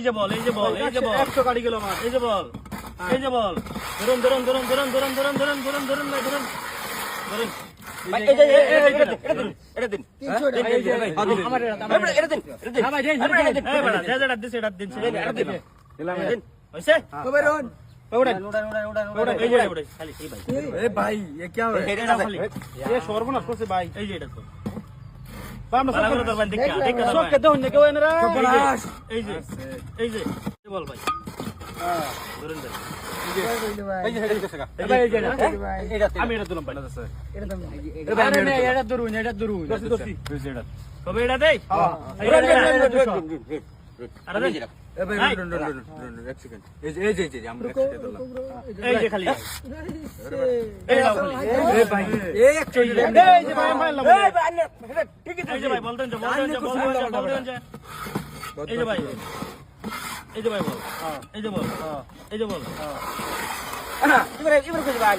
এই যে বল এই যে বল এই যে বল 100 গাড়ি গেল আমার এই যে বল এই যে বল ধরুন ধরুন ধরুন ধরুন ধরুন ধরুন ধরুন ধরুন ধরুন না ধরুন ধরুন ভাই এই যে এটা দিন এটা দিন 300 টাকা এই যে আমার এটা দিন এটা দিন ভাই এটা দিন এই বড়া এটা দিন এটা দিন এটা দিন দিলাম দিন হইছে কবে রন ভাই এ কি সর্বনাশ করছে ভাই এই যে এটা আমি এটা দিলাম এটা ধরুন এটা ধরুন এটা দেই এই যে ভাই বল এই যে বল এই যে বল এবার এবার খুঁজে ভাই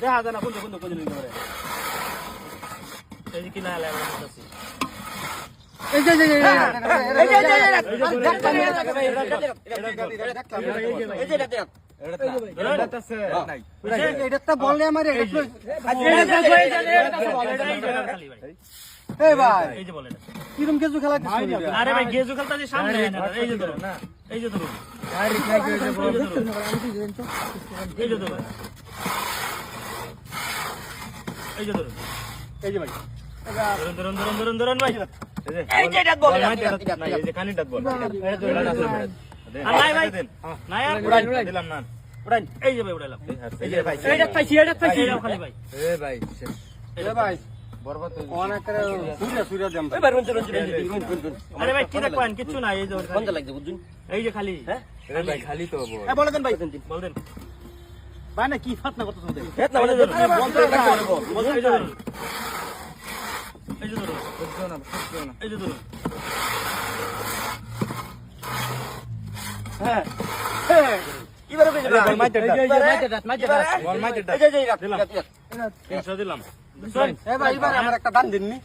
দেখা যায় না কোনটা কোনটা কোনটা নিতে এই কি না লাগে এই কিরম গেজু খেলা আরে সামনে এই যে এই যে খালি নাই খালি ভাই এ ভাই ভাই বলেন ভাই না কি ফাতনা করতেছ ওদের ফেতনা মানে এই যে ধরো এই যে ধরো হ্যাঁ হ্যাঁ এবারে বেজে ভাই মাইতে দাঁত মাইতে দাঁত মাইতে দাঁত বল মাইতে দাঁত এই যে এই দিলাম 300 দিলাম এই ভাই এবারে আমার একটা দান দিননি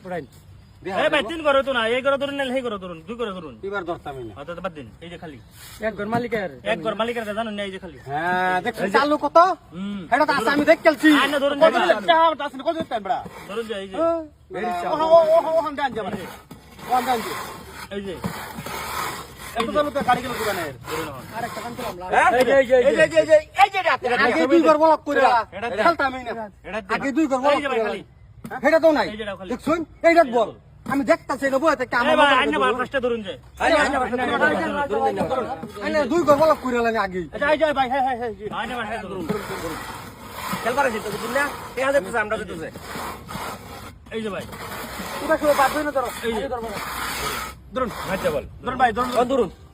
নি ভাই তিন করে তো না এই করে ধরুন নাহলে এই করে ধরুন দুই করে ধরুন এবার ধরতামই না অত বাদ দিন এই যে খালি এক ঘর মালিকের এক ঘর মালিকের কাছে জানুন না এই যে খালি হ্যাঁ দেখছি চালু কত হুম এটা তো আমি দেখ কেলছি আয় ধরুন কত লাগছে আমার তো আসলে কত টাইম বড়া ধরুন যে এই যে যাবে এই এত চালু তো গাড়ি গেল কুড়া নাই ধরুন হন। আরেকটা করলাম এই যে এই যে এই যে এই যে আগে দুই ঘর বলক করে খেলতামই না আগে দুই ঘর এই যে ভাই বলক খালি সেটা তো নাই এই যেটাও খালি। দেখছুন এইটা বল আমি দেখতাছি এটা বইতে কামে ভাই আইনা বার কষ্ট ধরুন যে। আইনা বার কষ্ট ধরুন। আইনা দুই গো বলক কইরা লাগে আগে যাই আচ্ছা, যাই ভাই হ্যাঁ হ্যাঁ হ্যাঁ আইনা বার ধরুন খেলবার আছে তো বুঝলি না? এই হাতে তো আমরা দিতেছে এই যে ভাই। পুরা করে বাদ হই না ধরো? এই ধরুন আচ্ছা বল। ধরুন ভাই ধরুন ধরুন।